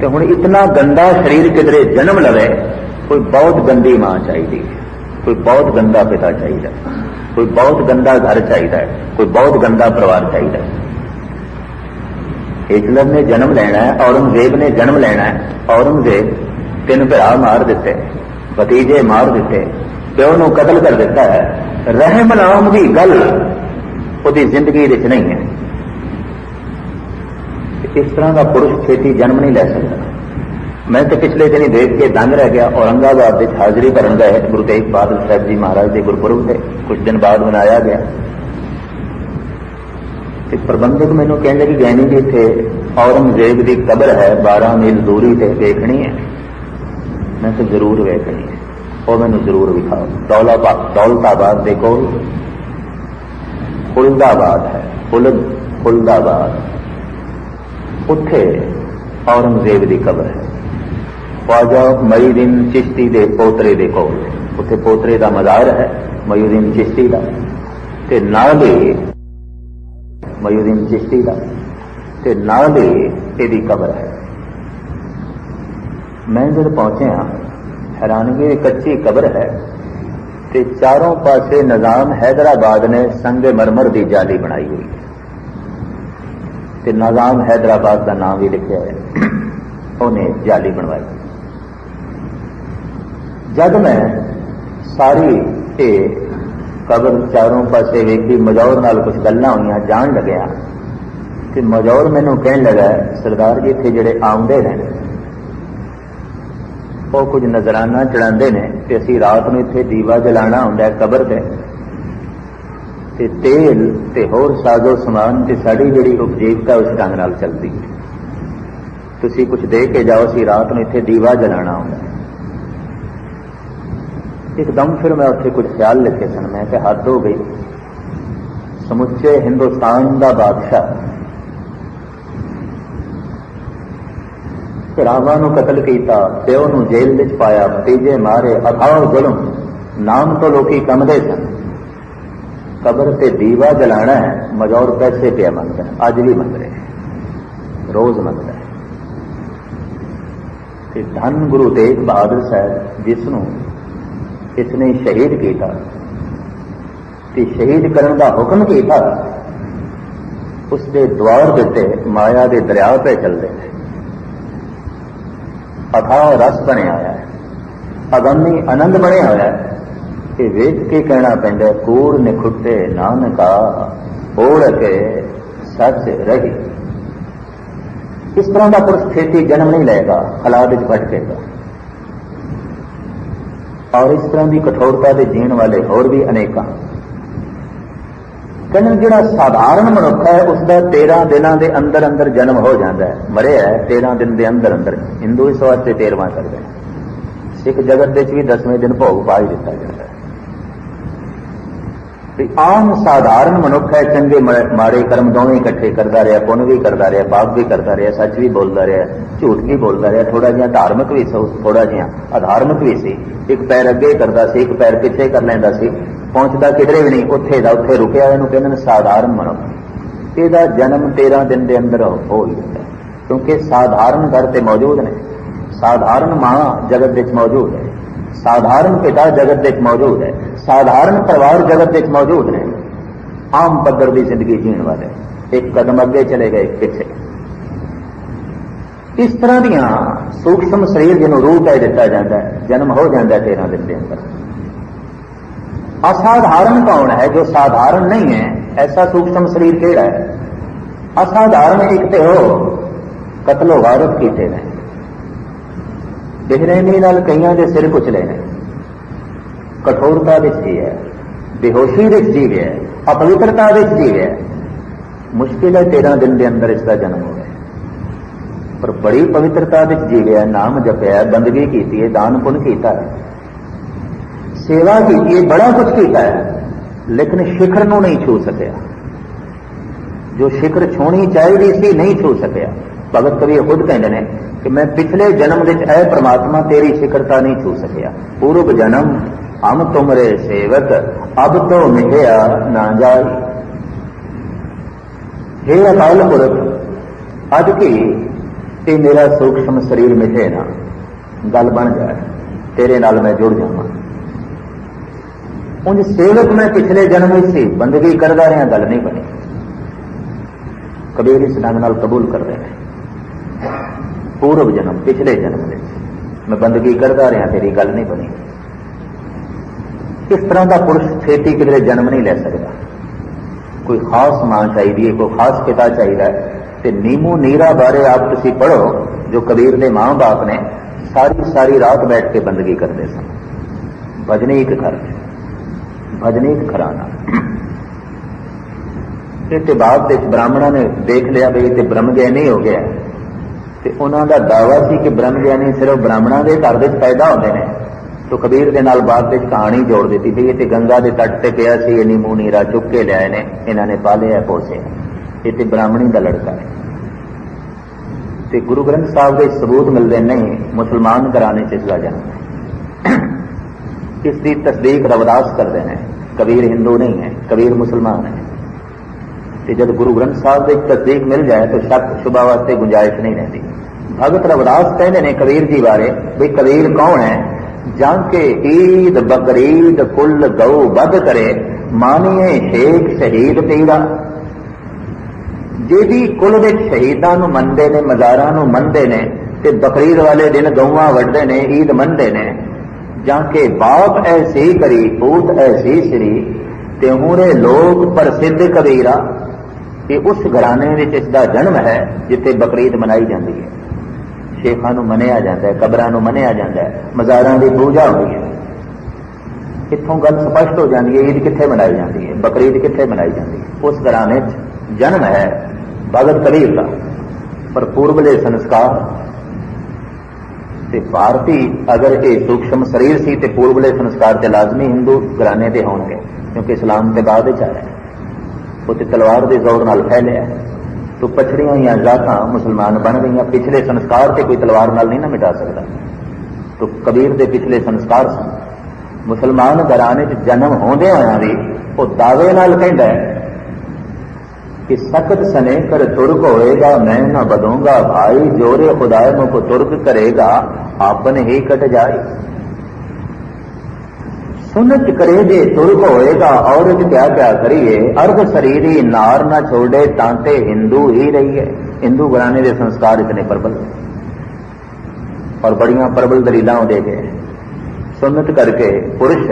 ਤੇ ਹੁਣ ਇਤਨਾ ਗੰਦਾ ਸਰੀਰ ਕਿਧਰੇ ਜਨਮ ਲਵੇ, ਕੋਈ ਬਹੁਤ ਗੰਦੀ ਮਾਂ ਚਾਹੀਦੀ ਹੈ, ਕੋਈ ਬਹੁਤ ਗੰਦਾ ਪਿਤਾ ਚਾਹੀਦਾ ਕੋਈ ਬਹੁਤ ਗੰਦਾ ਘਰ ਚਾਹੀਦਾ ਹੈ, ਕੋਈ ਬਹੁਤ ਗੰਦਾ ਪਰਿਵਾਰ ਚਾਹੀਦਾ ਹੈ। ਹਿਟਲਰ ਨੇ ਜਨਮ ਲੈਣਾ ਹੈ, ਔਰੰਗਜ਼ੇਬ ਨੇ ਜਨਮ ਲੈਣਾ ਹੈ। ਔਰੰਗਜ਼ੇਬ ਤਿੰਨ ਭਰਾ ਮਾਰ ਦਿੱਤੇ, ਭਤੀਜੇ ਮਾਰ ਦਿੱਤੇ, ਪਿਓ ਨੂੰ ਕਤਲ ਕਰ ਦਿੱਤਾ ਹੈ। ਰਹਿਮ ਨਾਮ ਦੀ ਗੱਲ ਉਹਦੀ ਜ਼ਿੰਦਗੀ ਵਿੱਚ ਨਹੀਂ ਹੈ। ਇਸ ਤਰ੍ਹਾਂ ਦਾ ਪੁਰਸ਼ ਛੇਤੀ ਜਨਮ ਨਹੀਂ ਲੈ ਸਕਦਾ। ਮੈਂ ਤਾਂ ਪਿਛਲੇ ਦਿਨੀ ਦੇਖ ਕੇ ਦੰਗ ਰਹਿ ਗਿਆ। ਔਰੰਗਾਬਾਦ ਵਿੱਚ ਹਾਜ਼ਰੀ ਭਰਨ ਗਏ ਗੁਰੂ ਤੇਗ ਬਹਾਦਰ ਸਾਹਿਬ ਜੀ ਮਹਾਰਾਜ ਦੇ ਗੁਰਪੁਰਬ ਤੇ ਕੁਝ ਦਿਨ ਬਾਅਦ ਮਨਾਇਆ ਗਿਆ। ਤੇ ਪ੍ਰਬੰਧਕ ਮੈਨੂੰ ਕਹਿੰਦੇ ਕਿ ਗਿਆਨੀ ਜੀ, ਇੱਥੇ ਔਰੰਗਜ਼ੇਬ ਦੀ ਕਬਰ ਹੈ 12 ਮੀਲ ਦੂਰੀ ਤੇ ਦੇਖਣੀ ਹੈ। ਮੈਂ ਤਾਂ ਜ਼ਰੂਰ ਵੇਖਣੀ ਹੈ। ਉਹ ਮੈਨੂੰ ਜ਼ਰੂਰ ਵਿਖਾਓ। ਦੌਲਾਬਾਦ ਦੌਲਤਾਬਾਦ ਦੇ ਕੋਲ। ਫੁਲਦਾਬਾਦ ਹੈ। ਫੁਲਦ ਫੁਲਦਾਬਾਦ। ਉੱਥੇ ਔਰੰਗਜ਼ੇਬ ਦੀ ਕਬਰ ਹੈ। ਖਵਾਜਾ ਮਈਦੀਨ ਚਿਸ਼ਤੀ ਦੇ ਪੋਤਰੇ ਦੇ ਕੋਲ ਉੱਥੇ ਪੋਤਰੇ ਦਾ ਮਜ਼ਾਰ ਹੈ, ਮਈਦੀਨ ਚਿਸ਼ਤੀ ਦਾ। ਤੇ ਨਾਲ ਹੀ ਮਯੂਦੀਨ ਚਿਸ਼ਤੀ ਦਾ। ਤੇ ਨਾਲ ਇਹਦੀ ਕਬਰ ਹੈ। ਮੈਂ ਜਦ ਪਹੁੰਚਿਆ, ਹੈਰਾਨਗੀ ਦੀ ਕੱਚੀ ਕਬਰ ਹੈ ਤੇ ਚਾਰੋਂ ਪਾਸੇ ਨਿਜ਼ਾਮ ਹੈਦਰਾਬਾਦ ਨੇ ਸੰਗੇ ਮਰਮਰ ਦੀ ਜਾਲੀ ਬਣਾਈ ਹੋਈ ਹੈ। ਤੇ ਨਿਜ਼ਾਮ ਹੈਦਰਾਬਾਦ ਦਾ ਨਾਮ ਵੀ ਲਿਖਿਆ ਹੈ। ਉਹਨੇ ਜਾਲੀ ਬਣਵਾਈ। ਜਦ ਮੈਂ ਸਾਰੀ ਇਹ ਕਬਰ ਚਾਰੋਂ ਪਾਸੇ ਵੇਖੀ ਮਜੌਰ ਨਾਲ ਕੁਝ ਗੱਲਾਂ ਹੋਈਆਂ, ਜਾਣ ਲੱਗਿਆ ਤੇ ਮਜੌਰ ਮੈਨੂੰ ਕਹਿਣ ਲੱਗਾ, ਸਰਦਾਰ ਜੀ, ਇੱਥੇ ਜਿਹੜੇ ਆਉਂਦੇ ਨੇ, ਉਹ ਕੁਝ ਨਜ਼ਰਾਨਾ ਚੜਾਉਂਦੇ ਨੇ ਤੇ ਅਸੀਂ ਰਾਤ ਨੂੰ ਇੱਥੇ ਦੀਵਾ ਜਲਾਣਾ ਹੁੰਦਾ ਕਬਰ ਤੇ। ਤੇ ਤੇਲ ਤੇ ਹੋਰ ਸਾਜ਼ੋ ਸਮਾਨ ਤੇ ਸਾਡੀ ਜਿਹੜੀ ਉਪਜੀਵਤਾ ਉਸ ਢੰਗ ਨਾਲ ਚੱਲਦੀ ਹੈ। ਤੁਸੀਂ ਕੁਝ ਦੇ ਕੇ ਜਾਓ, ਅਸੀਂ ਰਾਤ ਨੂੰ ਇੱਥੇ ਦੀਵਾ ਜਲਾਣਾ ਹੁੰਦਾ ਇੱਕਦਮ ਫਿਰ ਮੈਂ ਉੱਥੇ ਕੁਝ ਖਿਆਲ ਲਿਖੇ ਸਨ। ਮੈਂ ਕਿ ਹੱਦ ਹੋ ਗਈ। ਸਮੁੱਚੇ ਹਿੰਦੁਸਤਾਨ ਦਾ ਬਾਦਸ਼ਾਹ। ਰਾਵਾਂ ਨੂੰ ਕਤਲ ਕੀਤਾ, ਪਿਓ ਨੂੰ ਜੇਲ੍ਹ ਵਿੱਚ ਪਾਇਆ, ਭਤੀਜੇ ਮਾਰੇ ਅਥਾਹ ਜ਼ੁਲਮ। ਨਾਮ ਤੋਂ ਲੋਕੀ ਕੰਮਦੇ ਸਨ। ਕਬਰ ਤੇ ਦੀਵਾ ਜਲਾਣਾ ਹੈ ਮਜੌਰ ਪੈਸੇ ਪਿਆ ਮੰਗਦਾ ਅੱਜ ਵੀ ਮੰਗ ਰਿਹਾ ਰੋਜ਼ ਮੰਗਦਾ ਹੈ। ਤੇ ਧੰਨ ਗੁਰੂ ਤੇਗ ਬਹਾਦਰ ਸਾਹਿਬ, ਜਿਸ ਨੂੰ ਇਸ ਨੇ ਸ਼ਹੀਦ ਕੀਤਾ, ਤੇ ਸ਼ਹੀਦ ਕਰਨ ਦਾ ਹੁਕਮ ਕੀਤਾ ਉਸ ਦੇ ਦਵਾਰ ਦਿੱਤੇ ਮਾਇਆ ਦੇ ਦਰਿਆ ਤੇ ਚੱਲਦੇ ਨੇ। ਅਥਾ ਰਸ ਬਣਿਆ ਹੋਇਆ ਹੈ ਅਗੰਮੀ ਆਨੰਦ ਬਣਿਆ ਹੋਇਆ ਹੈ। ਕਿ ਵੇਖ ਕੇ ਕਹਿਣਾ ਪੈਂਦਾ, ਕੂੜ ਨਿਖੁੱਟੇ ਨਾਨਕਾ ਓੜ ਕੇ ਸੱਚ ਰਹੀ। ਇਸ ਤਰ੍ਹਾਂ ਦਾ ਪੁਰਸ਼ ਛੇਤੀ ਜਨਮ ਨਹੀਂ ਲਏਗਾ ਹਾਲਾਤ ਵਿੱਚ ਭਟਕੇਗਾ ਔਰ ਇਸ ਤਰ੍ਹਾਂ ਦੀ ਕਠੋਰਤਾ ਦੇ ਜੀਣ ਵਾਲੇ ਹੋਰ ਵੀ ਅਨੇਕਾਂ। ਕਹਿੰਦੇ ਜਿਹੜਾ ਸਾਧਾਰਨ ਮਨੁੱਖ ਹੈ ਉਸ ਦਾ 13 ਦਿਨਾਂ ਦੇ ਅੰਦਰ ਅੰਦਰ ਜਨਮ ਹੋ ਜਾਂਦਾ ਹੈ। ਮਰਿਆ ਹੈ 13 ਦਿਨ ਦੇ ਅੰਦਰ ਅੰਦਰ ਹਿੰਦੂ ਇਸ ਵਾਸਤੇ 13ਵਾਂ ਕਰਦੇ ਸਿੱਖ ਜਗਤ ਵਿੱਚ ਵੀ 10ਵੇਂ ਦਿਨ ਭੋਗ ਪਾ ਹੀ ਦਿੱਤਾ ਜਾਂਦਾ ਤੇ ਆਮ ਸਾਧਾਰਨ ਮਨੁੱਖ ਹੈ, ਚੰਗੇ ਮਾੜੇ ਕਰਮ ਦੋਵੇਂ ਇਕੱਠੇ ਕਰਦਾ ਰਿਹਾ, ਪੁੰਨ ਵੀ ਕਰਦਾ ਰਿਹਾ, ਪਾਪ ਵੀ ਕਰਦਾ ਰਿਹਾ, ਸੱਚ ਵੀ ਬੋਲਦਾ ਰਿਹਾ, ਝੂਠ ਵੀ ਬੋਲਦਾ ਰਿਹਾ ਥੋੜਾ ਜਿਹਾ ਧਾਰਮਿਕ ਵੀ ਸੀ ਥੋੜਾ ਜਿਹਾ ਅਧਾਰਮਿਕ ਵੀ ਸੀ। ਇੱਕ ਪੈਰ ਅੱਗੇ ਕਰਦਾ ਸੀ, ਇੱਕ ਪੈਰ ਪਿੱਛੇ ਕਰ ਲੈਂਦਾ ਸੀ, ਪਹੁੰਚਦਾ ਕਿਧਰੇ ਵੀ ਨਹੀਂ, ਉੱਥੇ ਦਾ ਉੱਥੇ ਰੁਕਿਆ ਇਹਨੂੰ ਕਹਿੰਦੇ ਨੇ ਸਾਧਾਰਨ ਮਨੁੱਖ। ਇਹਦਾ ਜਨਮ 13 ਦਿਨ ਦੇ ਅੰਦਰ ਹੋ ਹੀ ਜਾਂਦਾ ਕਿਉਂਕਿ ਸਾਧਾਰਨ ਘਰ ਤੇ ਮੌਜੂਦ ਨੇ। ਸਾਧਾਰਨ ਮਾਂ ਜਗਤ ਵਿੱਚ ਮੌਜੂਦ ਹੈ। ਸਾਧਾਰਨ ਪਿਤਾ ਜਗਤ ਵਿੱਚ ਮੌਜੂਦ ਹੈ ਸਾਧਾਰਨ ਪਰਿਵਾਰ ਜਗਤ ਵਿੱਚ ਮੌਜੂਦ ਹੈ ਆਮ ਪੱਧਰ ਦੀ ਜ਼ਿੰਦਗੀ ਜੀਣ ਵਾਲੇ ਇੱਕ ਕਦਮ ਅੱਗੇ ਚਲੇ ਗਏ ਇੱਕ ਪਿੱਛੇ ਇਸ ਤਰ੍ਹਾਂ ਦੀਆਂ ਸੂਖਸ਼ਮ ਸਰੀਰ ਜਿਹਨੂੰ ਰੂਹ ਕਹਿ ਦਿੱਤਾ ਜਾਂਦਾ ਹੈ ਜਨਮ ਹੋ ਜਾਂਦਾ ਹੈ 13 ਦਿਨ ਦੇ ਅੰਦਰ ਅਸਾਧਾਰਨ ਕੌਣ ਹੈ ਜੋ ਸਾਧਾਰਨ ਨਹੀਂ ਹੈ ਐਸਾ ਸੂਖਸ਼ਮ ਸਰੀਰ ਕਿਹੜਾ ਹੈ ਅਸਾਧਾਰਨ ਇੱਕ ਤੇ ਹੋ ਕਤਲੋ ਗਾਰਤ ਕੀਤੇ ਨੇ ਬੇਰਹਿਮੀ ਨਾਲ ਕਈਆਂ ਦੇ ਸਿਰ ਕੁਚਲੇ ਨੇ ਕਠੋਰਤਾ ਵਿੱਚ ਜੀ ਹੈ, ਬੇਹੋਸ਼ੀ ਵਿੱਚ ਜੀ ਹੈ, ਅਪਵਿੱਤਰਤਾ ਵਿੱਚ ਜੀ ਹੈ। ਮੁਸ਼ਕਿਲ ਹੈ 13 ਦਿਨ ਦੇ ਅੰਦਰ ਇਸ ਦਾ ਜਨਮ ਹੋ ਗਿਆ। ਪਰ ਬੜੀ ਪਵਿੱਤਰਤਾ ਵਿੱਚ ਜੀ ਗਿਆ, ਨਾਮ ਜਪਿਆ, ਬੰਦਗੀ ਕੀਤੀ ਹੈ, ਦਾਨ ਪੁੰਨ ਕੀਤਾ ਹੈ। ਸੇਵਾ ਕੀਤੀ ਹੈ, ਬੜਾ ਕੁਝ ਕੀਤਾ ਹੈ, ਲੇਕਿਨ ਸਿਖਰ ਨੂੰ ਨਹੀਂ ਛੂ ਸਕਿਆ। ਜੋ ਸਿਖਰ ਛੋਣੀ ਚਾਹੀਦੀ ਸੀ, ਨਹੀਂ ਛੂ ਸਕਿਆ। ਭਗਤ ਕਬੀਰ ਖੁਦ ਕਹਿੰਦੇ ਨੇ ਕਿ ਮੈਂ ਪਿਛਲੇ ਜਨਮ ਵਿੱਚ ਐ ਪ੍ਰਮਾਤਮਾ ਤੇਰੀ ਸਿਖਰਤਾ ਨਹੀਂ ਛੂ ਸਕਿਆ। ਪੂਰਬ ਜਨਮ, ਹਮ ਤੁਮਰੇ ਸੇਵਕ, ਅਬ ਤੋ ਮਿਟਿਆ ਨਾ ਜਾਈ हे ਅਕਾਲ ਪੁਰਖ, ਅੱਜ ਕੀ ਇਹ ਮੇਰਾ ਸੂਖਸ਼ਮ ਸਰੀਰ ਮਿਲੇ ਨਾ? ਗੱਲ ਬਣ ਜਾਏ, ਤੇਰੇ ਨਾਲ ਮੈਂ ਜੁੜ ਜਾਵਾਂ। ਉਂਝ ਸੇਵਕ ਮੈਂ ਪਿਛਲੇ ਜਨਮ ਵਿੱਚ ਸੀ, ਬੰਦਗੀ ਕਰਦਾ ਰਿਹਾ, ਗੱਲ ਨਹੀਂ ਬਣੀ। ਕਬੀਰ ਇਸ ਢੰਗ ਨਾਲ ਕਬੂਲ ਕਰ ਰਹੇ ਨੇ। ਪੂਰਵ ਜਨਮ, ਪਿਛਲੇ ਜਨਮ ਦੇ ਮੈਂ ਬੰਦਗੀ ਕਰਦਾ ਰਿਹਾ, ਤੇਰੀ ਗੱਲ ਨਹੀਂ ਬਣੀ। ਇਸ ਤਰ੍ਹਾਂ ਦਾ ਪੁਰਸ਼ ਛੇਤੀ ਕਿਧਰੇ ਜਨਮ ਨਹੀਂ ਲੈ ਸਕਦਾ। ਕੋਈ ਖਾਸ ਮਾਂ ਚਾਹੀਦੀ ਹੈ, ਕੋਈ ਖਾਸ ਪਿਤਾ ਚਾਹੀਦਾ ਤੇ ਨੀਮੂ ਨੀਰਾ ਬਾਰੇ ਆਪ ਤੁਸੀਂ ਪੜੋ ਜੋ ਕਬੀਰ ਦੇ ਮਾਂ-ਬਾਪ ਨੇ ਸਾਰੀ ਸਾਰੀ ਰਾਤ ਬੈਠ ਕੇ ਬੰਦਗੀ ਕਰਦੇ ਸਨ। ਭਜਨੀ ਇੱਕ ਘਰ ਭਜਨੀ ਇੱਕ ਘਰਾਣਾ। ਇਹ ਤੇ ਬਾਅਦ ਦੇ ਬ੍ਰਾਹਮਣਾਂ ਨੇ ਦੇਖ ਲਿਆ ਵੀ ਇਹ ਤੇ ਬ੍ਰਹਮ ਗਿਆਨੀ ਹੋ ਗਿਆ। ਤੇ ਉਹਨਾਂ ਦਾ ਦਾਵਾ ਸੀ ਕਿ ਬ੍ਰਹਮ ਗਿਆਨੀ ਸਿਰਫ ਬ੍ਰਾਹਮਣਾਂ ਦੇ ਘਰ ਵਿੱਚ ਪੈਦਾ ਹੁੰਦੇ ਨੇ। ਤੋ ਕਬੀਰ ਦੇ ਨਾਲ ਬਾਅਦ ਵਿੱਚ ਕਹਾਣੀ ਜੋੜ ਦਿੱਤੀ ਵੀ ਇਹ ਤੇ ਗੰਗਾ ਦੇ ਤੱਟ ਤੇ ਪਿਆ ਸੀ ਇਹ ਨੀਮੂ ਨੀਰਾ ਚੁੱਕ ਕੇ ਲਿਆਏ ਨੇ। ਇਹਨਾਂ ਨੇ ਪਾਲਿਆ ਪੋਸੇ ਇਹ ਤੇ ਬ੍ਰਾਹਮਣੀ ਦਾ ਲੜਕਾ ਹੈ। ਤੇ ਗੁਰੂ ਗ੍ਰੰਥ ਸਾਹਿਬ ਦੇ ਸਬੂਤ ਮਿਲਦੇ ਨਹੀਂ ਮੁਸਲਮਾਨ ਘਰਾਣੇ ਚ ਇਸਦਾ ਜਾਂਦਾ ਇਸ ਦੀ ਤਸਦੀਕ ਰਵਦਾਸ ਕਰਦੇ ਨੇ। ਕਬੀਰ ਹਿੰਦੂ ਨਹੀਂ ਹੈ, ਕਬੀਰ ਮੁਸਲਮਾਨ ਹੈ। ਤੇ ਜਦ ਗੁਰੂ ਗ੍ਰੰਥ ਸਾਹਿਬ ਦੇ ਤਸਦੀਕ ਮਿਲ ਜਾਏ ਤਾਂ ਸ਼ੱਕ ਸ਼ੁਬਾ ਵਾਸਤੇ ਗੁੰਜਾਇਸ਼ ਨਹੀਂ ਰਹਿੰਦੀ। ਭਗਤ ਰਵਿਦਾਸ ਕਹਿੰਦੇ ਨੇ ਕਬੀਰ ਜੀ ਬਾਰੇ ਵੀ ਕਬੀਰ ਕੌਣ ਹੈ? ਜਾਂ ਕੇ ਈਦ ਬਕਰੀਦ ਕੁੱਲ ਗਊ ਵੱਧ ਕਰੇ, ਮਾਨੀਏ ਸ਼ੇਖ ਸ਼ਹੀਦ ਤੇਰਾ। ਜਿਹਦੀ ਕੁੱਲ ਵਿੱਚ ਸ਼ਹੀਦਾਂ ਨੂੰ ਮੰਨਦੇ ਨੇ, ਮਜ਼ਾਰਾਂ ਨੂੰ ਮੰਨਦੇ ਨੇ, ਤੇ ਬਕਰੀਦ ਵਾਲੇ ਦਿਨ ਗਊਆਂ ਵੱਢਦੇ ਨੇ, ਈਦ ਮੰਨਦੇ ਨੇ। ਜਾਂ ਕੇ ਬਾਪ ਐਸੀ ਕਰੀ, ਪੂਤ ਐਸੀ ਸ੍ਰੀ, ਤੇ ਹੂਰੇ ਲੋਕ ਪ੍ਰਸਿੱਧ ਕਬੀਰਾ। ਇਹ ਉਸ ਘਰਾਣੇ ਵਿੱਚ ਇਸ ਦਾ ਜਨਮ ਹੈ, ਜਿੱਥੇ ਬਕਰੀਦ ਮਨਾਈ ਜਾਂਦੀ ਹੈ। ਸ਼ੇਖਾਂ ਨੂੰ ਮੰਨਿਆ ਜਾਂਦਾ ਹੈ, ਕਬਰਾਂ ਨੂੰ ਮੰਨਿਆ ਜਾਂਦਾ ਹੈ, ਮਜ਼ਾਰਾਂ ਦੀ ਪੂਜਾ ਹੁੰਦੀ ਹੈ। ਇੱਥੋਂ ਗੱਲ ਸਪਸ਼ਟ ਹੋ ਜਾਂਦੀ ਹੈ, ਈਦ ਕਿੱਥੇ ਮਨਾਈ ਜਾਂਦੀ ਹੈ, ਬਕਰੀਦ ਕਿੱਥੇ ਮਨਾਈ ਜਾਂਦੀ ਹੈ। ਉਸ ਘਰਾਣੇ 'ਚ ਜਨਮ ਹੈ ਭਗਤ ਕਬੀਰ ਦਾ, ਪਰ ਪੂਰਬਲੇ ਸੰਸਕਾਰ ਤੇ ਭਾਰਤੀ ਅਗਰ ਇਹ ਸੂਖਸ਼ਮ ਸਰੀਰ ਸੀ ਤੇ ਪੂਰਬਲੇ ਸੰਸਕਾਰ ਤੇ ਲਾਜ਼ਮੀ ਹਿੰਦੂ ਘਰਾਣੇ ਦੇ ਹੋਣਗੇ, ਕਿਉਂਕਿ ਇਸਲਾਮ ਤੇ ਬਾਅਦ ਵਿੱਚ ਆਇਆ ਉਹ ਤੇ ਤਲਵਾਰ ਦੇ ਜ਼ੋਰ ਨਾਲ ਫੈਲਿਆ ਸੋ ਪਛੜੀਆਂ ਹੋਈਆਂ ਜਾਤਾਂ ਮੁਸਲਮਾਨ ਬਣ ਗਈਆਂ, ਪਿਛਲੇ ਸੰਸਕਾਰ ਤੇ ਕੋਈ ਤਲਵਾਰ ਨਾਲ ਨਹੀਂ ਨਾ ਮਿਟਾ ਸਕਦਾ। ਸੋ ਕਬੀਰ ਦੇ ਪਿਛਲੇ ਸੰਸਕਾਰ ਸਨ। ਮੁਸਲਮਾਨ ਘਰਾਣੇ 'ਚ ਜਨਮ ਹੋਂਦੇ ਹੋਇਆਂ ਵੀ ਉਹ ਦਾਅਵੇ ਨਾਲ ਕਹਿੰਦਾ ਹੈ ਕਿ ਸਖਤ ਸਨੇ ਕਰ ਤੁਰਕ ਹੋਏਗਾ, ਮੈਂ ਨਾ ਬਦੋਂਗਾ ਭਾਈ ਜੋਰੇ ਖੁਦਾਇ ਮੋ ਕੋ ਤੁਰਕ ਕਰੇਗਾ, ਆਪਨ ਹੀ ਕਟ ਜਾਏ। ਸੁਨਚ ਕਰੇ ਦੇ ਤੁਰਕ ਹੋਏਗਾ, ਔਰਤ ਕਿਆ ਕਿਆ ਕਰੀਏ? ਅਰਧ ਸਰੀਰੀ ਨਾਰ ਨਾ ਛੋੜੇ ਤਾਂ ਤੇ ਹਿੰਦੂ ਹੀ ਰਹੀ ਹੈ ਹਿੰਦੂ ਘਰਾਣੇ ਦੇ ਸੰਸਕਾਰ ਇਤਨੇ ਪ੍ਰਬਲ ਔਰ ਬੜੀਆਂ ਪ੍ਰਬਲ ਦਲੀਲਾਂ ਦੇ ਗਏ ਸੁਨਤ ਕਰਕੇ ਪੁਰਸ਼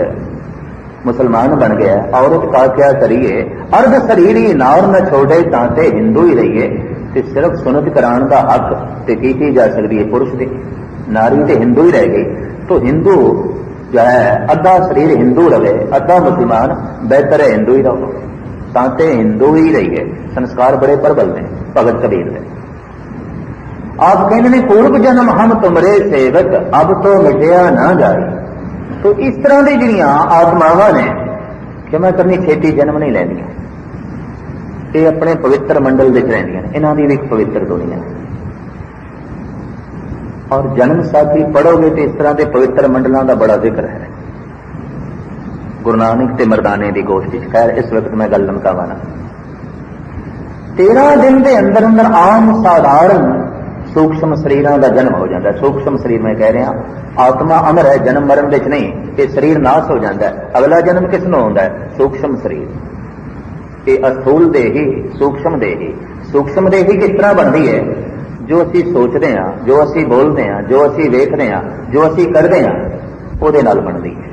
ਮੁਸਲਮਾਨ ਬਣ ਗਿਆ, ਔਰਤ ਕਾ ਕਿਆ ਕਰੀਏ? ਅਰਧ ਸਰੀਰੀ ਨਾਰ ਨਾ ਛੋੜੇ ਤਾਂ ਤੇ ਹਿੰਦੂ ਹੀ ਰਹੀਏ। ਤੇ ਸਿਰਫ ਸੁਨਤ ਕਰਾਉਣ ਦਾ ਹੱਕ ਤੇ ਕੀਤੀ ਜਾ ਸਕਦੀ ਹੈ ਪੁਰਸ਼ ਦੇ। ਨਾਰੀ ਤੇ ਹਿੰਦੂ ਹੀ ਰਹਿ ਗਈ ਤੋ ਹਿੰਦੂ जो है अद्धा शरीर हिंदू रहे अद्धा मुसलमान बेहतर है हिंदू ही रहो तांते हिंदू ही रहिए संस्कार बड़े प्रबल ने भगत कबीर ने आप कहने ने पूर्व जन्म हम तुमरे सेवक अब तो मिटिया ना जाए ਤੋ ਇਸ ਤਰ੍ਹਾਂ ਦੀ ਜਿਹੜੀਆਂ ਆਤਮਾਵਾਂ ਨੇ ਕਿ ਮੈਂ ਕਰਨੀ ਛੇਤੀ ਜਨਮ ਨਹੀਂ ਲੈਂਦੀਆਂ ਇਹ ਆਪਣੇ ਪਵਿੱਤਰ ਮੰਡਲ ਵਿੱਚ ਰਹਿੰਦੀਆਂ ਨੇ ਇਹਨਾਂ ਦੀ ਵੀ ਇੱਕ ਪਵਿੱਤਰ ਦੁਨੀਆ ਹੈ ਔਰ ਜਨਮ ਸਾਖੀ ਪੜੋਗੇ ਤੇ ਇਸ ਤਰ੍ਹਾਂ ਦੇ ਪਵਿੱਤਰ ਮੰਡਲਾਂ ਦਾ ਬੜਾ ਜ਼ਿਕਰ ਹੈ। ਗੁਰੂ ਨਾਨਕ ਤੇ ਮਰਦਾਨੇ ਦੀ ਗੋਸ਼ਟੀ ਚ ਖੈਰ, ਇਸ ਵਕਤ ਮੈਂ ਗੱਲ ਲਮਕਾਵਾਂ ਨਾ। 13 ਦਿਨ ਦੇ ਅੰਦਰ ਅੰਦਰ ਆਮ ਸਾਧਾਰਨ ਸੂਖਸ਼ਮ ਸਰੀਰਾਂ ਦਾ ਜਨਮ ਹੋ ਜਾਂਦਾ ਹੈ। ਸੂਖਸ਼ਮ ਸਰੀਰ ਮੈਂ ਕਹਿ ਰਿਹਾ, ਆਤਮਾ ਅਮਰ ਹੈ, ਜਨਮ ਮਰਨ ਵਿੱਚ ਨਹੀਂ, ਇਹ ਸਰੀਰ ਨਾਸ ਹੋ ਜਾਂਦਾ ਅਗਲਾ ਜਨਮ ਕਿਸ ਨੂੰ ਹੁੰਦਾ ਹੈ? ਸੂਖਸ਼ਮ ਸਰੀਰ। ਇਹ ਅਸਥੂਲ ਦੇਹੀ, ਸੂਖਸ਼ਮ ਦੇਹੀ। ਸੂਖਸ਼ਮ ਦੇਹੀ ਕਿਸ ਤਰ੍ਹਾਂ ਬਣਦੀ ਹੈ? ਜੋ ਅਸੀਂ ਸੋਚਦੇ ਹਾਂ, ਜੋ ਅਸੀਂ ਬੋਲਦੇ ਹਾਂ, ਜੋ ਅਸੀਂ ਵੇਖਦੇ ਹਾਂ, ਜੋ ਅਸੀਂ ਕਰਦੇ ਹਾਂ, ਉਹਦੇ ਨਾਲ ਬਣਦੀ ਹੈ।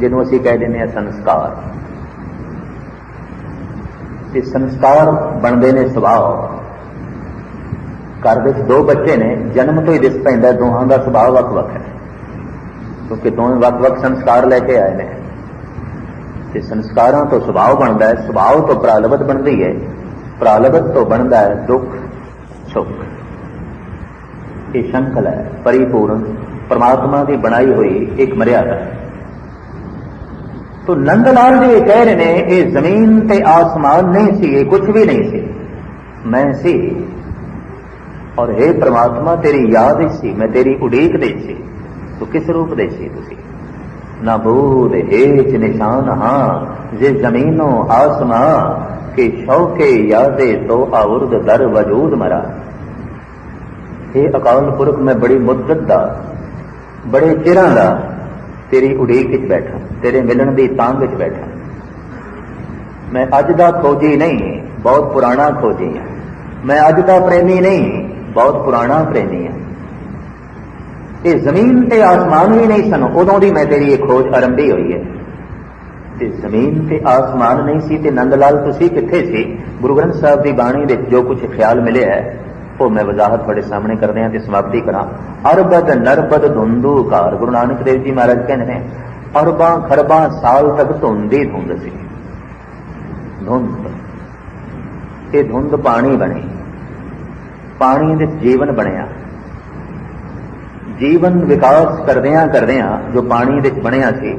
ਜਿਹਨੂੰ ਅਸੀਂ ਕਹਿ ਦਿੰਦੇ ਹਾਂ ਸੰਸਕਾਰ। ਇਹ ਸੰਸਕਾਰ ਬਣਦੇ ਨੇ ਸੁਭਾਅ। ਘਰ ਵਿੱਚ ਦੋ ਬੱਚੇ ਨੇ, ਜਨਮ ਤੋਂ ਹੀ ਦਿਸ ਪੈਂਦਾ, ਦੋਹਾਂ ਦਾ ਸੁਭਾਅ ਵੱਖ-ਵੱਖ ਹੈ। ਕਿਉਂਕਿ ਦੋਵੇਂ ਵੱਖ-ਵੱਖ ਸੰਸਕਾਰ ਲੈ ਕੇ ਆਏ ਨੇ। ਤੇ ਸੰਸਕਾਰਾਂ ਤੋਂ ਸੁਭਾਅ ਬਣਦਾ ਹੈ, ਸੁਭਾਅ ਤੋਂ ਪ੍ਰਾਲਬਤ ਬਣਦੀ ਹੈ। ਪ੍ਰਾਲਬਤ ਤੋਂ ਬਣਦਾ ਹੈ ਦੁੱਖ, ਸੁੱਖ। ਇਹ ਸ਼ੰਕਲ ਹੈ, ਪਰਿਪੂਰਨ, ਪਰਮਾਤਮਾ ਦੀ ਬਣਾਈ ਹੋਈ ਇੱਕ ਮਰਿਆਦਾ। ਹੈ ਤੋ ਨੰਦ ਲਾਲ ਜੀ ਇਹ ਕਹਿ ਰਹੇ ਨੇ, ਇਹ ਜ਼ਮੀਨ ਤੇ ਆਸਮਾਨ ਨਹੀਂ ਸੀ, ਇਹ ਕੁਝ ਵੀ ਨਹੀਂ ਸੀ। ਮੈਂ ਸੀ, ਔਰ हे ਪ੍ਰਮਾਤਮਾ, ਤੇਰੀ ਯਾਦ ਵਿੱਚ ਸੀ, ਮੈਂ ਤੇਰੀ ਉਡੀਕ ਦੇ ਸੀ। ਤੂੰ ਕਿਸ ਰੂਪ ਦੇ ਸੀ ਤੁਸੀਂ? ਨਾ ਬੂਦ ਹੇਚ ਨਿਸ਼ਾਨ, ਹਾਂ, ਜੇ ਜ਼ਮੀਨੋ ਆਸਮਾਨ, ਕੇ ਸ਼ੌਕੇ ਯਾਦੇ ਤੋ ਆਵਰਦ ਦਰ ਵਜੂਦ ਮਰਾ। ਇਹ ਅਕਾਲ ਪੁਰਖ ਮੈਂ ਬੜੀ ਮੁੱਦਤ ਦਾ, ਬੜੇ ਚਿਰਾਂ ਦਾ ਤੇਰੀ ਉਡੀਕ ਵਿੱਚ ਬੈਠਾ, ਤੇਰੇ ਮਿਲਣ ਦੀ ਤਾਂਗ ਵਿੱਚ ਬੈਠਾ। ਮੈਂ ਅੱਜ ਦਾ ਖੋਜੀ ਨਹੀਂ, ਬਹੁਤ ਪੁਰਾਣਾ ਖੋਜੀ ਹਾਂ। ਮੈਂ ਅੱਜ ਦਾ ਪ੍ਰੇਮੀ ਨਹੀਂ, ਬਹੁਤ ਪੁਰਾਣਾ ਪ੍ਰੇਮੀ ਹਾਂ। ਇਹ ਜ਼ਮੀਨ ਤੇ ਆਸਮਾਨ ਵੀ ਨਹੀਂ ਸਨ, ਉਦੋਂ ਦੀ ਮੈਂ ਤੇਰੀ ਇਹ ਖੋਜ ਆਰੰਭੀ ਹੋਈ ਹੈ। ਤੇ ਜ਼ਮੀਨ ਤੇ ਆਸਮਾਨ ਨਹੀਂ ਸੀ ਤੇ ਨੰਦ ਲਾਲ ਤੁਸੀਂ ਕਿੱਥੇ ਸੀ? ਗੁਰੂ ਗ੍ਰੰਥ ਸਾਹਿਬ ਦੀ ਬਾਣੀ ਵਿੱਚ ਜੋ ਕੁਝ ਖਿਆਲ ਮਿਲਿਆ ਹੈ ਉਹ ਮੈਂ ਵਜ਼ਾਹਤ ਤੁਹਾਡੇ ਸਾਹਮਣੇ ਕਰਦੇ ਹਾਂ ਤੇ ਸਮਾਪਤੀ ਕਰਾਂ। ਅਰਬਦ ਨਰਬਦ ਧੁੰਦੂ ਕਾਰ ਗੁਰੂ ਨਾਨਕ ਦੇਵ ਜੀ ਮਹਾਰਾਜ ਕਹਿੰਦੇ ਨੇ, ਅਰਬਾਂ ਖਰਬਾਂ ਸਾਲ ਤੱਕ ਧੁੰਦੀ ਧੁੰਦ ਸੀ। ਧੁੰਦ। ਇਹ ਧੁੰਦ ਪਾਣੀ ਬਣੀ। ਪਾਣੀ ਦੇ ਜੀਵਨ ਬਣਿਆ। ਜੀਵਨ ਵਿਕਾਸ ਕਰਦਿਆਂ ਕਰਦਿਆਂ ਜੋ ਪਾਣੀ ਵਿੱਚ ਬਣਿਆ ਸੀ,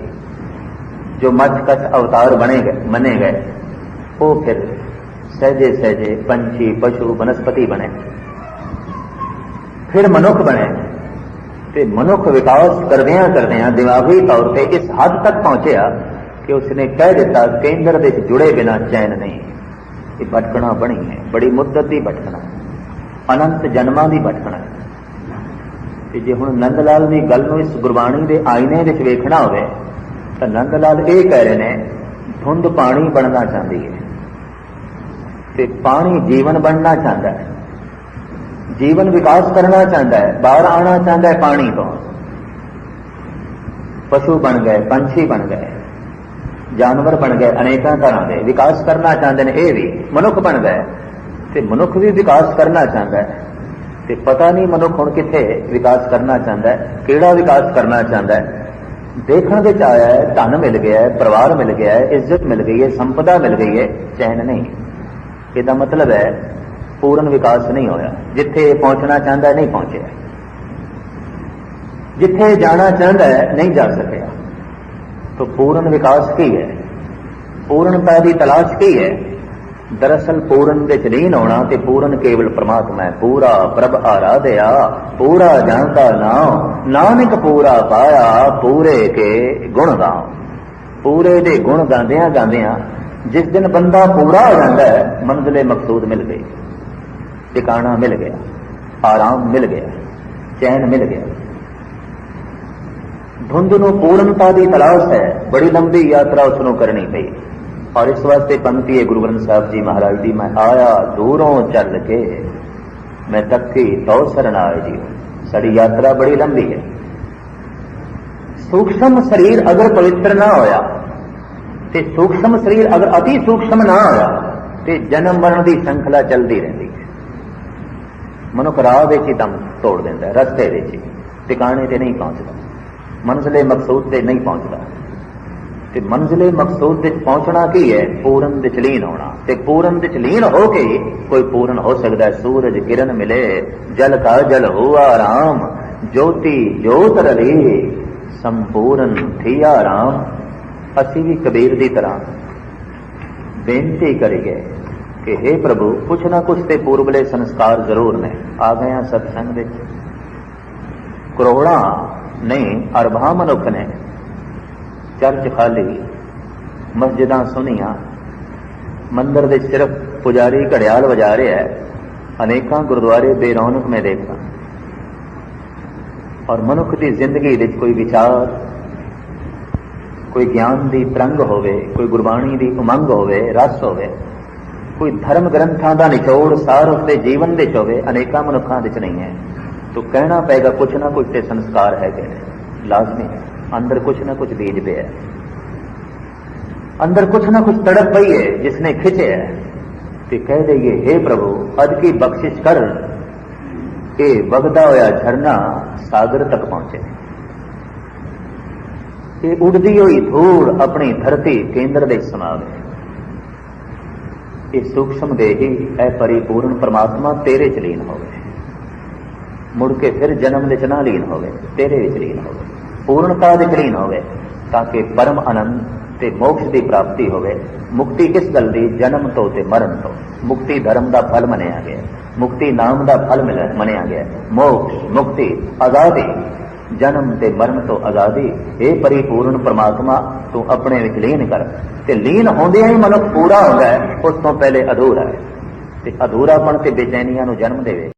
ਜੋ ਮੱਛ ਅਵਤਾਰ ਬਣੇ ਗਏ, ਮੰਨੇ ਗਏ, ਉਹ ਫਿਰ ਸਹਜੇ ਸਹਜੇ ਪੰਛੀ, ਪਸ਼ੂ, ਬਨਸਪਤੀ ਬਣੇ। ਫਿਰ ਮਨੁੱਖ ਬਣਿਆ ਤੇ ਮਨੁੱਖ ਵਿਕਾਸ ਕਰਦਿਆਂ ਕਰਦਿਆਂ ਦਿਮਾਗੀ ਤੌਰ ਤੇ ਇਸ ਹੱਦ ਤੱਕ ਪਹੁੰਚਿਆ ਕਿ ਉਸਨੇ ਕਹਿ ਦਿੱਤਾ, ਕੇਂਦਰ ਦੇ ਜੁੜੇ ਬਿਨਾ ਚੈਨ ਨਹੀਂ। ਇਹ ਭਟਕਣਾ ਬਣੀ ਹੈ। ਬੜੀ ਮੁੱਦਤ ਦੀ ਭਟਕਣਾ। ਅਨੰਤ ਜਨਮਾਂ ਦੀ ਭਟਕਣਾ। ਤੇ ਜੇ ਹੁਣ ਨੰਦ ਲਾਲ ਦੀ ਗੱਲ ਨੂੰ ਇਸ ਗੁਰਬਾਣੀ ਦੇ ਆਇਨੇ ਵਿੱਚ ਵੇਖਣਾ ਹੋਵੇ, ਤਾਂ ਨੰਦ ਲਾਲ ਇਹ ਕਹਿ ਰਹੇ ਨੇ, ਧੁੰਦ ਪਾਣੀ ਬਣਨਾ ਚਾਹੁੰਦੀ ਹੈ। ਤੇ ਪਾਣੀ ਜੀਵਨ ਬਣਨਾ ਚਾਹੁੰਦਾ ਹੈ। ਜੀਵਨ ਵਿਕਾਸ ਕਰਨਾ ਚਾਹੁੰਦਾ ਹੈ, ਬਾਹਰ ਆਉਣਾ ਚਾਹੁੰਦਾ ਹੈ ਪਾਣੀ ਤੋਂ। ਪਸ਼ੂ ਬਣ ਗਏ, ਪੰਛੀ ਬਣ ਗਏ, ਜਾਨਵਰ ਬਣ ਗਏ ਅਨੇਕਾਂ ਤਰ੍ਹਾਂ ਦੇ। ਵਿਕਾਸ ਕਰਨਾ ਚਾਹੁੰਦੇ ਨੇ ਇਹ ਵੀ, ਮਨੁੱਖ ਬਣ ਗਏ। ਤੇ ਮਨੁੱਖ ਵੀ ਵਿਕਾਸ ਕਰਨਾ ਚਾਹੁੰਦਾ ਹੈ। ਤੇ ਪਤਾ ਨਹੀਂ ਮਨੁੱਖ ਹੁਣ ਕਿੱਥੇ ਵਿਕਾਸ ਕਰਨਾ ਚਾਹੁੰਦਾ ਹੈ, ਕਿਹੜਾ ਵਿਕਾਸ ਕਰਨਾ ਚਾਹੁੰਦਾ ਹੈ। ਦੇਖਣ ਵਿੱਚ ਆਇਆ ਹੈ, ਧਨ ਮਿਲ ਗਿਆ ਹੈ, ਪਰਿਵਾਰ ਮਿਲ ਗਿਆ ਹੈ, ਇੱਜ਼ਤ ਮਿਲ ਗਈ ਹੈ, ਸੰਪਦਾ ਮਿਲ ਗਈ ਹੈ, ਚੈਨ ਨਹੀਂ। ਇਹਦਾ ਮਤਲਬ ਹੈ ਪੂਰਨ ਵਿਕਾਸ ਨਹੀਂ ਹੋਇਆ ਜਿੱਥੇ ਪਹੁੰਚਣਾ ਚਾਹੁੰਦਾ ਨਹੀਂ ਪਹੁੰਚਿਆ। ਜਿੱਥੇ ਜਾਣਾ ਚਾਹੁੰਦਾ ਹੈ, ਨਹੀਂ ਜਾ ਸਕਿਆ। ਤਾਂ ਪੂਰਨ ਵਿਕਾਸ ਕੀ ਹੈ? ਪੂਰਨਤਾ ਦੀ ਤਲਾਸ਼ ਕੀ ਹੈ? ਦਰਅਸਲ ਪੂਰਨ ਵਿੱਚ ਨਹੀਂ ਹੋਣਾ ਤੇ ਪੂਰਨ ਕੇਵਲ ਪ੍ਰਮਾਤਮਾ ਹੈ। ਪੂਰਾ ਪ੍ਰਭ ਆਰਾਧਿਆ, ਪੂਰਾ ਜਾਣਦਾ ਨਾਮ ਨਾਨਕ ਪੂਰਾ ਪਾਇਆ, ਪੂਰੇ ਕੇ ਗੁਣ ਗਾਉ। ਪੂਰੇ ਦੇ ਗੁਣ ਗਾਉਂਦਿਆਂ ਗਾਉਂਦਿਆਂ ਜਿਸ ਦਿਨ ਬੰਦਾ ਪੂਰਾ ਹੋ ਜਾਂਦਾ ਹੈ, ਮੰਜ਼ਲੇ ਮਕਸੂਦ ਮਿਲ ਗਈ। ਟਿਕਾਣਾ ਮਿਲ ਗਿਆ, ਆਰਾਮ ਮਿਲ ਗਿਆ, ਚੈਨ ਮਿਲ ਗਿਆ। ਧੁੰਦ ਨੂੰ ਪੂਰਨਤਾ ਦੀ ਤਲਾਸ਼ ਹੈ, ਬੜੀ ਲੰਬੀ ਯਾਤਰਾ ਉਸ ਨੂੰ ਕਰਨੀ ਪਈ। ਔਰ ਇਸ ਵਾਸਤੇ ਪੰਕਤੀ ਹੈ ਗੁਰੂ ਗ੍ਰੰਥ ਸਾਹਿਬ ਜੀ ਮਹਾਰਾਜ ਦੀ, ਮੈਂ ਆਇਆ ਦੂਰੋਂ ਚੱਲ ਕੇ, ਮੈਂ ਤੱਕੀ ਤਉ ਸਰਨਾਏ ਜੀ। ਸਾਡੀ ਯਾਤਰਾ ਬੜੀ ਲੰਬੀ ਹੈ। ਸੂਖਸ਼ਮ ਸਰੀਰ ਅਗਰ ਪਵਿੱਤਰ ਨਾ ਹੋਇਆ, ਤੇ ਸੂਖਸ਼ਮ ਸਰੀਰ ਅਗਰ ਅਤੀ ਸੂਖਸ਼ਮ ਨਾ ਹੋਇਆ, ਤੇ ਜਨਮ ਮਰਨ ਦੀ ਸੰਖਲਾ ਚੱਲਦੀ ਰਹਿੰਦੀ। ਮਨੁੱਖ ਰਾਹ ਵਿੱਚ ਹੀ ਦਮ ਤੋੜ ਦਿੰਦਾ ਹੈ ਰਸਤੇ ਵਿੱਚ ਹੀ, ਟਿਕਾਣੇ ਤੇ ਨਹੀਂ ਪਹੁੰਚਦਾ, ਮੰਜ਼ਲੇ ਮਕਸੂਦ ਤੇ ਨਹੀਂ ਪਹੁੰਚਦਾ। ਤੇ ਮੰਜ਼ਲੇ ਮਕਸੂਦ ਵਿੱਚ ਪਹੁੰਚਣਾ ਕੀ ਹੈ? ਪੂਰਨ ਵਿੱਚ ਲੀਨ ਹੋਣਾ। ਤੇ ਪੂਰਨ ਵਿੱਚ ਲੀਨ ਹੋ ਕੇ ਹੀ ਕੋਈ ਪੂਰਨ ਹੋ ਸਕਦਾ ਹੈ? ਸੂਰਜ ਕਿਰਨ ਮਿਲੇ, ਜਲ ਕਾ ਜਲ ਹੁਆ ਰਾਮ ਜੋਤੀ ਜੋਤ ਰਲੀ, ਸੰਪੂਰਨ ਥੀਆ ਰਾਮ ਅਸੀਂ ਵੀ ਕਬੀਰ ਦੀ ਤਰ੍ਹਾਂ ਬੇਨਤੀ ਕਰੀਏ ਕਿ हे ਪ੍ਰਭੂ, ਕੁਛ ਨਾ ਕੁਛ ਤੇ ਪੂਰਬਲੇ ਸੰਸਕਾਰ ਜ਼ਰੂਰ ਨੇ। ਆ ਗਏ ਆ ਸਤਸੰਗ ਵਿੱਚ। ਕਰੋੜਾਂ ਨਹੀਂ ਅਰਬਾਂ ਮਨੁੱਖ ਨੇ ਚਰਚ ਖਾਲੀ, ਮਸਜਿਦਾਂ ਸੁਨੀਆਂ। ਮੰਦਰ ਦੇ ਸਿਰਫ ਪੁਜਾਰੀ ਘੜਿਆਲ ਵਜਾ ਰਿਹਾ ਹੈ। ਅਨੇਕਾਂ ਗੁਰਦੁਆਰੇ ਬੇਰੌਣਕ ਮੈਂ ਦੇਖਦਾ। ਔਰ ਮਨੁੱਖ ਦੀ ਜ਼ਿੰਦਗੀ ਵਿੱਚ ਕੋਈ ਵਿਚਾਰ, ਕੋਈ ਗਿਆਨ ਦੀ ਤਰੰਗ ਹੋਵੇ, ਕੋਈ ਗੁਰਬਾਣੀ ਦੀ ਉਮੰਗ ਹੋਵੇ, ਰਸ ਹੋਵੇ ਕੋਈ ਧਰਮ ਗ੍ਰੰਥਾਂ ਦਾ ਨਿਚੋੜ ਸਾਰ ਉਸਦੇ ਜੀਵਨ ਵਿੱਚ ਹੋਵੇ ਅਨੇਕਾਂ ਮਨੁੱਖਾਂ ਵਿੱਚ ਨਹੀਂ ਹੈ। ਤੋ ਕਹਿਣਾ ਪਏਗਾ, ਕੁਛ ਨਾ ਕੁਛ ਤੇ ਸੰਸਕਾਰ ਹੈਗੇ ਨੇ। ਲਾਜ਼ਮੀ ਹੈ। ਅੰਦਰ ਕੁਛ ਨਾ ਕੁਛ ਬੀਜ ਪਿਆ ਹੈ। ਅੰਦਰ ਕੁਛ ਨਾ ਕੁਛ ਤੜਪ ਪਈ ਹੈ, ਜਿਸਨੇ ਖਿੱਚਿਆ ਤੇ ਕਹਿ ਦਈਏ हे ਪ੍ਰਭੂ, ਅੱਜ ਕੀ ਬਖਸ਼ਿਸ਼ ਕਰ? ਇਹ ਵਗਦਾ ਹੋਇਆ ਝਰਨਾ ਸਾਗਰ ਤੱਕ ਪਹੁੰਚੇ। ਇਹ ਉੱਡਦੀ ਹੋਈ ਧੂੜ ਆਪਣੀ ਧਰਤੀ ਕੇਂਦਰ ਦੇ ਸਮਾਵੇ। ਇਹ ਸੂਖਸ਼ਮ ਦੇਹੀ ਇਹ ਪਰਿਪੂਰਨ ਪ੍ਰਮਾਤਮਾ ਤੇਰੇ ਚ ਲੀਨ ਹੋਵੇ। ਮੁੜ ਕੇ ਫਿਰ ਜਨਮ ਵਿੱਚ ਨਾ ਲੀਨ ਹੋਵੇ, ਤੇਰੇ ਵਿੱਚ ਲੀਨ ਹੋਵੇ। ਪੂਰਨਤਾ ਵਿੱਚ ਲੀਨ ਹੋਵੇ, ਤਾਂ ਕਿ ਪਰਮ ਆਨੰਦ ਤੇ ਮੋਕਸ਼ ਦੀ ਪ੍ਰਾਪਤੀ ਹੋਵੇ। ਮੁਕਤੀ ਕਿਸ ਗੱਲ ਦੀ? ਜਨਮ ਤੋਂ ਤੇ ਮਰਨ ਤੋਂ। ਮੁਕਤੀ ਧਰਮ ਦਾ ਫਲ ਮੰਨਿਆ ਗਿਆ। ਮੁਕਤੀ ਨਾਮ ਦਾ ਫਲ ਮਿਲਿਆ ਮੰਨਿਆ ਗਿਆ। ਮੋਕਸ਼, ਮੁਕਤੀ, ਆਜ਼ਾਦੀ। ਜਨਮ ਤੇ ਮਰਨ ਤੋਂ ਆਜ਼ਾਦੀ ਇਹ ਪਰਿਪੂਰਨ ਪ੍ਰਮਾਤਮਾ, ਤੂੰ ਆਪਣੇ ਵਿੱਚ ਲੀਨ ਕਰ। ਤੇ ਲੀਨ ਹੁੰਦਿਆਂ ਹੀ ਮਨੁੱਖ ਪੂਰਾ ਹੁੰਦਾ ਹੈ, ਉਸ ਤੋਂ ਪਹਿਲੇ ਅਧੂਰਾ ਹੈ। ਤੇ ਅਧੂਰਾਪਣ ਤੇ ਬੇਚੈਨੀਆਂ ਨੂੰ ਜਨਮ ਦੇਵੇ।